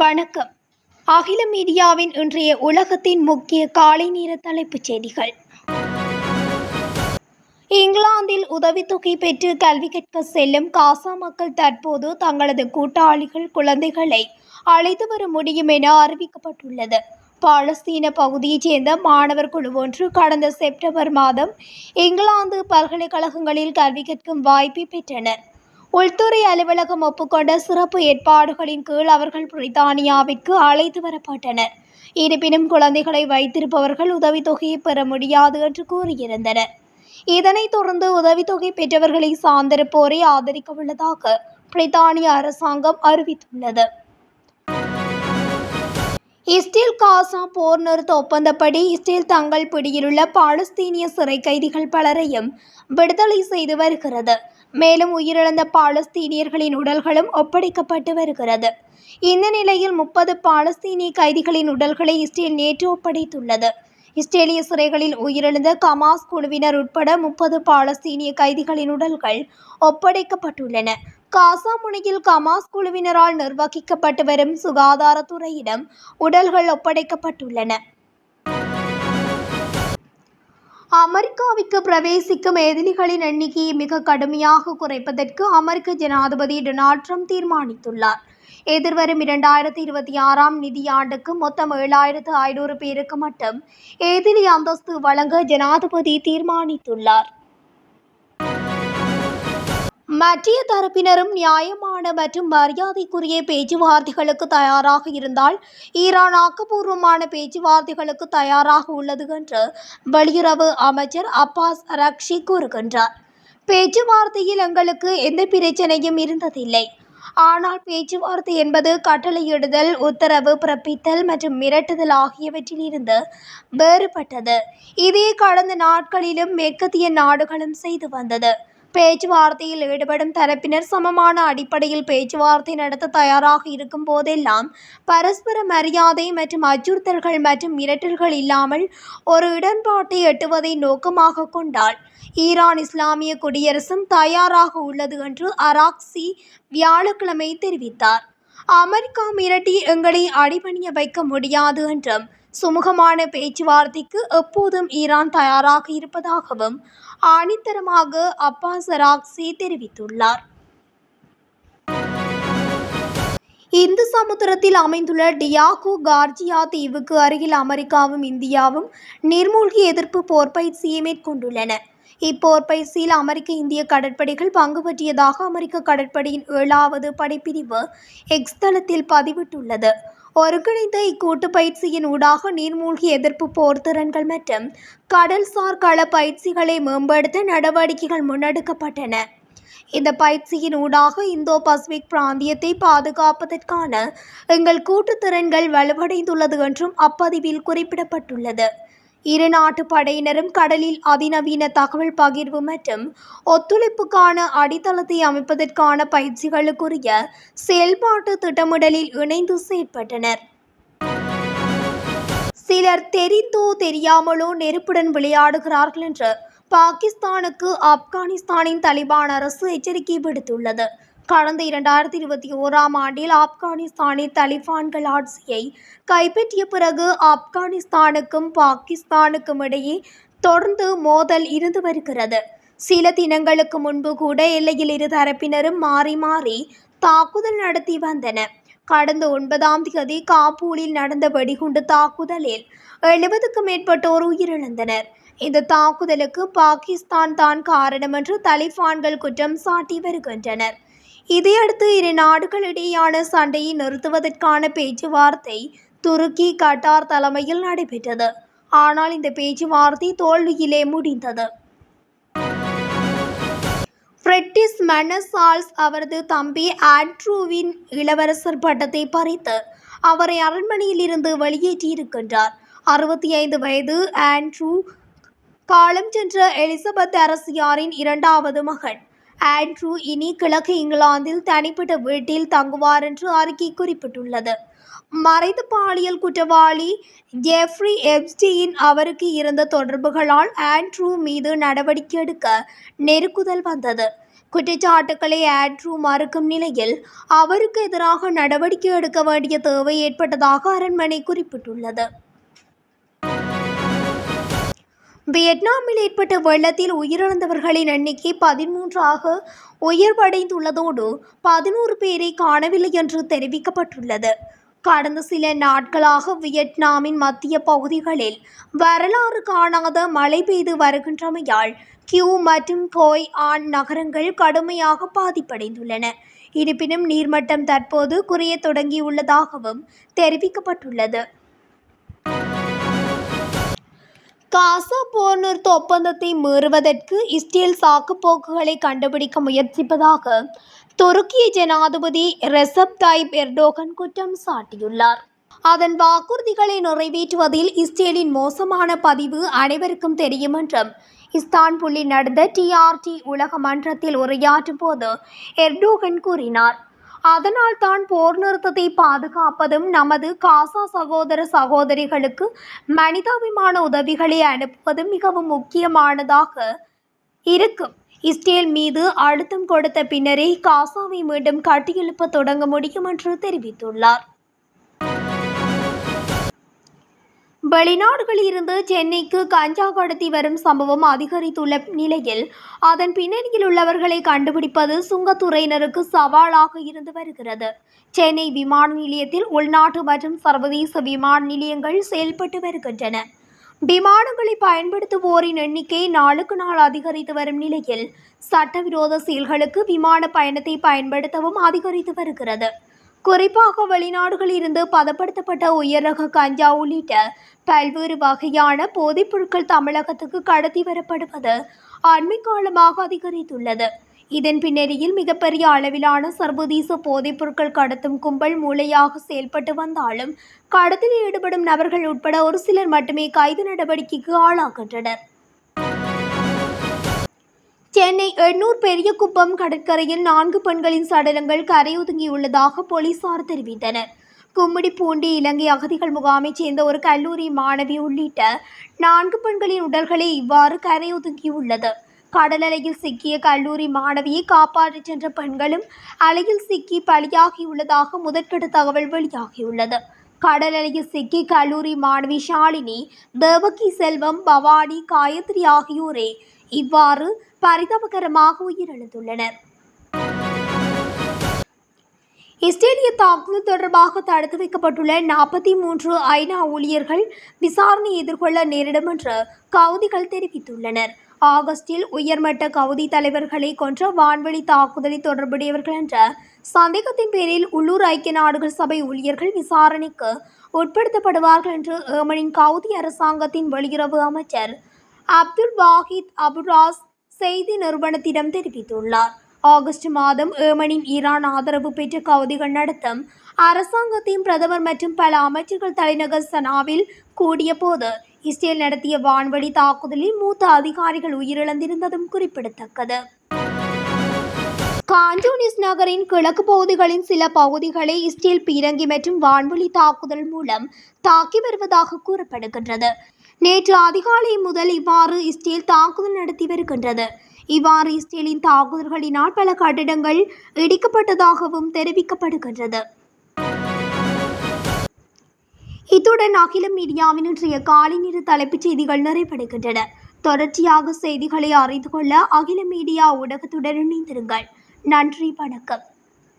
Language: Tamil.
வணக்கம். அகில மீடியாவின் இன்றைய உலகத்தின் முக்கிய காலை நேர தலைப்புச் செய்திகள். இங்கிலாந்தில் உதவித்தொகை பெற்று கல்வி கற்க செல்லும் காசா மக்கள் தற்போது தங்களது கூட்டாளிகள் குழந்தைகளை அழைத்து வர முடியும் என அறிவிக்கப்பட்டுள்ளது. பாலஸ்தீன பகுதியைச் சேர்ந்த மாணவர் குழு ஒன்று கடந்த செப்டம்பர் மாதம் இங்கிலாந்து பல்கலைக்கழகங்களில் கல்வி கற்கும் வாய்ப்பை பெற்றனர். உள்துறை அலுவலகம் ஒப்புக்கொண்ட சிறப்பு ஏற்பாடுகளின் கீழ் அவர்கள் பிரித்தானியாவிற்கு அழைத்து வரப்பட்டனர். இருப்பினும் குழந்தைகளை வைத்திருப்பவர்கள் உதவித்தொகையை பெற முடியாது என்று கூறியிருந்தனர். இதனைத் தொடர்ந்து உதவித்தொகை பெற்றவர்களை சார்ந்திருப்போரை ஆதரிக்க உள்ளதாக பிரித்தானிய அரசாங்கம் அறிவித்துள்ளது. இஸ்ரேல் காசா போர் நிறுத்த ஒப்பந்தப்படி இஸ்ரேல் தங்கள் பிடியிலுள்ள பாலஸ்தீனிய சிறை கைதிகள் பலரையும் விடுதலை செய்து வருகிறது. மேலும் உயிரிழந்த பாலஸ்தீனியர்களின் உடல்களும் ஒப்படைக்கப்பட்டு வருகிறது. இந்த நிலையில் முப்பது பாலஸ்தீனிய கைதிகளின் உடல்களை இஸ்ரேல் நேற்று ஒப்படைத்துள்ளது. இஸ்ரேலிய சிறைகளில் உயிரிழந்த கமாஸ் குழுவினர் உட்பட முப்பது பாலஸ்தீனிய கைதிகளின் உடல்கள் ஒப்படைக்கப்பட்டுள்ளன. காசா முனையில் கமாஸ் குழுவினரால் நிர்வகிக்கப்பட்டு வரும் சுகாதாரத்துறையிடம் உடல்கள் ஒப்படைக்கப்பட்டுள்ளன. அமெரிக்காவிற்கு பிரவேசிக்கும் எதிரிகளின் எண்ணிக்கையை மிக கடுமையாக குறைப்பதற்கு அமெரிக்க ஜனாதிபதி டொனால்ட் ட்ரம்ப் தீர்மானித்துள்ளார். எதிர்வரும் இரண்டாயிரத்தி இருபத்தி ஆறாம் நிதியாண்டுக்கு மொத்தம் ஏழாயிரத்து ஐநூறு பேருக்கு மட்டும் எதிரி அந்தஸ்து வழங்க ஜனாதிபதி தீர்மானித்துள்ளார். மற்றிய தரப்பினரும் நியாயமான மற்றும் மரியாதைக்குரிய பேச்சுவார்த்தைகளுக்கு தயாராக இருந்தால் ஈரான் ஆக்கப்பூர்வமான பேச்சுவார்த்தைகளுக்கு தயாராக உள்ளது என்று வெளியுறவு அமைச்சர் அப்பாஸ் ரக்ஷி கூறுகின்றார். பேச்சுவார்த்தையில் எங்களுக்கு எந்த பிரச்சனையும் இருந்ததில்லை. ஆனால் பேச்சுவார்த்தை என்பது கட்டளையிடுதல் உத்தரவு பிறப்பித்தல் மற்றும் மிரட்டுதல் ஆகியவற்றில் இருந்து வேறுபட்டது. இதே கடந்த நாட்களிலும் மேற்கத்திய நாடுகளும் செய்து வந்தது. பேச்சுவார்த்தையில் ஈடுபடும் தரப்பினர் சமமான அடிப்படையில் பேச்சுவார்த்தை நடத்த தயாராக இருக்கும் போதெல்லாம் பரஸ்பர மரியாதை மற்றும் அச்சுறுத்தல்கள் மற்றும் மிரட்டல்கள் இல்லாமல் ஒரு உடன்பாட்டை எட்டுவதை நோக்கமாக கொண்டால் ஈரான் இஸ்லாமிய குடியரசும் தயாராக உள்ளது என்று அராக்சி வியாழக்கிழமை தெரிவித்தார். அமெரிக்கா மிரட்டி எங்களை அடிபணிய வைக்க முடியாது என்றும் சுமூகமான பேச்சுவார்த்தைக்கு எப்போதும் ஈரான் தயாராக இருப்பதாகவும் ஆணித்தரமாக அப்பாஸ் அராக்சி தெரிவித்துள்ளார். இந்து சமுத்திரத்தில் அமைந்துள்ள டியாகோ கார்ஜியா தீவுக்கு அருகில் அமெரிக்காவும் இந்தியாவும் நீர்மூழ்கி எதிர்ப்பு போர் பயிற்சியை மேற்கொண்டுள்ளன. இப்போர் பயிற்சியில் அமெரிக்க இந்திய கடற்படைகள் பங்கு பற்றியதாக அமெரிக்க கடற்படையின் ஏழாவது படைப்பிரிவு எக்ஸ் தளத்தில் பதிவிட்டுள்ளது. ஒருங்கிணைந்த இக்கூட்டு பயிற்சியின் ஊடாக நீர்மூழ்கி எதிர்ப்பு போர் திறன்கள் மற்றும் கடல்சார் கள பயிற்சிகளை மேம்படுத்த நடவடிக்கைகள் முன்னெடுக்கப்பட்டன. இந்த பயிற்சியின் ஊடாக இந்தோ பசிபிக் பிராந்தியத்தை பாதுகாப்பதற்கான எங்கள் கூட்டு திறன்கள் வலுவடைந்துள்ளது என்றும் அப்பதிவில் குறிப்பிடப்பட்டுள்ளது. இரு நாட்டு படையினரும் கடலில் அதிநவீன தகவல் பகிர்வு மற்றும் ஒத்துழைப்புக்கான அடித்தளத்தை அமைப்பதற்கான பயிற்சிகளுக்குரிய செயல்பாட்டு திட்டமிடலில் இணைந்து செயற்பட்டனர். சிலர் தெரிந்தோ தெரியாமலோ நெருப்புடன் விளையாடுகிறார்கள் என்று பாகிஸ்தானுக்கு ஆப்கானிஸ்தானின் தலிபான் அரசு எச்சரிக்கை விடுத்துள்ளது. கடந்த இரண்டாயிரத்தி இருபத்தி ஓராம் ஆண்டில் ஆப்கானிஸ்தானில் தலிபான்கள் ஆட்சியை கைப்பற்றிய பிறகு ஆப்கானிஸ்தானுக்கும் பாகிஸ்தானுக்கும் இடையே தொடர்ந்து மோதல் இருந்து வருகிறது. சில தினங்களுக்கு முன்பு கூட எல்லையில் இரு தரப்பினரும் மாறி மாறி தாக்குதல் நடத்தி வந்தன கடந்த ஒன்பதாம் தேதி காபூலில் நடந்த வெடிகுண்டு தாக்குதலில் எழுபதுக்கும் மேற்பட்டோர் உயிரிழந்தனர். இந்த தாக்குதலுக்கு பாகிஸ்தான் தான் காரணம் என்று தலிபான்கள் குற்றம் சாட்டி வருகின்றனர். இதையடுத்து இரு நாடுகளிடையேயான சண்டையை நிறுத்துவதற்கான பேச்சுவார்த்தை துருக்கி கட்டார் தலைமையில் நடைபெற்றது. ஆனால் இந்த பேச்சுவார்த்தை தோல்வியிலே முடிந்தது. பிரிட்டிஷ் மெனசால்ஸ் அவரது தம்பி ஆண்ட்ரூவின் இளவரசர் பட்டத்தை பறித்து அவரை அரண்மனையில் இருந்து வெளியேற்றியிருக்கின்றார். அறுபத்தி ஐந்து வயது ஆண்ட்ரூ காலம் சென்ற எலிசபெத் அரசியாரின் இரண்டாவது மகன். ஆண்ட்ரூ இனி கிழக்கு இங்கிலாந்தில் தனிப்பட்ட வீட்டில் தங்குவார் என்று அறிக்கை குறிப்பிட்டுள்ளது. மறைந்த பாலியல் குற்றவாளி ஜெஃப்ரி எப்ஸ்டியின் அவருக்கு இருந்த தொடர்புகளால் ஆண்ட்ரூ மீது நடவடிக்கை எடுக்க நெருக்குதல் வந்தது. குற்றச்சாட்டுக்களை ஆண்ட்ரூ மறுக்கும் நிலையில் அவருக்கு எதிராக நடவடிக்கை எடுக்க வேண்டிய தேவை ஏற்பட்டதாக அரண்மனை குறிப்பிட்டுள்ளது. வியட்நாமில் ஏற்பட்ட வெள்ளத்தில் உயிரிழந்தவர்களின் எண்ணிக்கை பதிமூன்றாக உயர்வடைந்துள்ளதோடு பதினோரு பேரை காணவில்லை என்று தெரிவிக்கப்பட்டுள்ளது. கடந்த சில நாட்களாக வியட்நாமின் மத்திய பகுதிகளில் வரலாறு காணாத மழை பெய்து வருகின்றமையால் கியூ மற்றும் கோய் ஆன் நகரங்கள் கடுமையாக பாதிப்படைந்துள்ளன. இருப்பினும் நீர்மட்டம் தற்போது குறையத் தொடங்கியுள்ளதாகவும் தெரிவிக்கப்பட்டுள்ளது. காசா போர் நிறுத்த ஒப்பந்தத்தை மீறுவதற்கு இஸ்ரேல் சாக்குப்போக்குகளை கண்டுபிடிக்க முயற்சிப்பதாக துருக்கிய ஜனாதிபதி ரெசப் தாயிப் எர்டோகன் குற்றம் சாட்டியுள்ளார். அதன் வாக்குறுதிகளை நிறைவேற்றுவதில் இஸ்ரேலின் மோசமான பதிவு அனைவருக்கும் தெரியும் என்றும் இஸ்தான்புல்லில் நடந்த டிஆர்டி உலக மன்றத்தில் உரையாற்றும் போது எர்டோகன் கூறினார். அதனால் தான் போர் நிறுத்தத்தை பாதுகாப்பதும் நமது காசா சகோதர சகோதரிகளுக்கு மனிதாபிமான உதவிகளை அனுப்புவதும் மிகவும் முக்கியமானதாக இருக்கும். இஸ்ரேல் மீது அழுத்தம் கொடுத்த பின்னரே காசாவை மீண்டும் கட்டியெழுப்ப தொடங்க முடியும் என்று தெரிவித்துள்ளார். வெளிநாடுகளில் இருந்து சென்னைக்கு கஞ்சா கடத்தி வரும் சம்பவம் அதிகரித்துள்ள நிலையில் அதன் பின்னணியில் உள்ளவர்களை கண்டுபிடிப்பது சுங்கத்துறையினருக்கு சவாலாக இருந்து வருகிறது. சென்னை விமான நிலையத்தில் உள்நாட்டு மற்றும் சர்வதேச விமான நிலையங்கள் செயல்பட்டு வருகின்றன. விமானங்களை பயன்படுத்துவோரின் எண்ணிக்கை நாளுக்கு நாள் அதிகரித்து வரும் நிலையில் சட்டவிரோத செயல்களுக்கு விமான பயணத்தை பயன்படுத்தவும் அதிகரித்து வருகிறது. குறிப்பாக வெளிநாடுகளில் இருந்து பதப்படுத்தப்பட்ட உயர் ரக கஞ்சா உள்ளிட்ட பல்வேறு வகையான போதைப் பொருட்கள் தமிழகத்துக்கு கடத்தி வரப்படுவது அண்மை காலமாக அதிகரித்துள்ளது. இதன் பின்னணியில் மிகப்பெரிய அளவிலான சர்வதேச போதைப் பொருட்கள் கடத்தும் கும்பல் மூளையாக செயல்பட்டு வந்தாலும் கடத்தில் ஈடுபடும் நபர்கள் உட்பட ஒரு சிலர் மட்டுமே கைது நடவடிக்கைக்கு ஆளாகின்றனர். சென்னை எண்ணூர் பெரியகுப்பம் கடற்கரையில் நான்கு பெண்களின் சடலங்கள் கரையொதுங்கியுள்ளதாக போலீசார் தெரிவித்தனர். கும்மிடிப்பூண்டி இலங்கை அகதிகள் முகாமைச் சேர்ந்த ஒரு கல்லூரி மாணவி உள்ளிட்ட நான்கு பெண்களின் உடல்களை இவ்வாறு கரையொதுங்கியுள்ளது. கடல் அலையில் சிக்கிய கல்லூரி மாணவியை காப்பாற்றிச் சென்ற பெண்களும் அலையில் சிக்கி பலியாகியுள்ளதாக முதற்கட்ட தகவல் வெளியாகியுள்ளது. கடல் அலையில் சிக்கி கல்லூரி மாணவி ஷாலினி தேவகி செல்வம் பவானி காயத்ரி ஆகியோரே இவ்வாறு பரிதாபகரமாக உயிரிழந்துள்ளனர். இஸ்ரேலிய தாக்குதல் தொடர்பாக தடுத்து வைக்கப்பட்டுள்ள நாற்பத்தி மூன்று ஐநா ஊழியர்கள் விசாரணை எதிர்கொள்ள நேரிடும் என்று கவுதிகள் தெரிவித்துள்ளனர். ஆகஸ்டில் உயர்மட்ட கவுதி தலைவர்களை கொன்ற வான்வெளி தாக்குதலில் தொடர்புடையவர்கள் என்ற சந்தேகத்தின் பேரில் உள்ளூர் ஐக்கிய நாடுகள் சபை ஊழியர்கள் விசாரணைக்கு உட்படுத்தப்படுவார்கள் என்று ஏமனின் கவுதி அரசாங்கத்தின் வெளியுறவு அமைச்சர் அப்துல் வாஹித் அபுராஸ் செய்தி நிறுவனத்திடம் தெரிவித்துள்ளார். ஆகஸ்ட் மாதம் ஏமனின் ஈரான் ஆதரவு பெற்ற கவுதிகள் நடத்தும் அரசாங்கத்தையும் பிரதமர் மற்றும் பல அமைச்சர்கள் தலைநகர் சனாவில் கூடிய போது இஸ்ரேல் நடத்திய வான்வழி தாக்குதலில் மூத்த அதிகாரிகள் உயிரிழந்திருந்ததும் குறிப்பிடத்தக்கது. காஞ்சூனிஸ் நகரின் கிழக்கு பகுதிகளின் சில பகுதிகளை இஸ்ரேல் பீரங்கி மற்றும் வான்வழி தாக்குதல் மூலம் தாக்கி வருவதாக கூறப்படுகின்றது. நேற்று அதிகாலை முதல் இவ்வாறு இஸ்ரேல் தாக்குதல் நடத்தி வருகின்றது. இவ்வாறு இஸ்ரேலின் தாக்குதல்களினால் பல கட்டிடங்கள் இடிக்கப்பட்டதாகவும் தெரிவிக்கப்படுகின்றது. இத்துடன் அகில மீடியாவின் இன்றைய காலை நேர தலைப்புச் செய்திகள் நிறைவடைகின்றன. தொடர்ச்சியாக செய்திகளை அறிந்து கொள்ள அகில மீடியா ஊடகத்துடன் இணைந்திருங்கள். நன்றி வணக்கம்.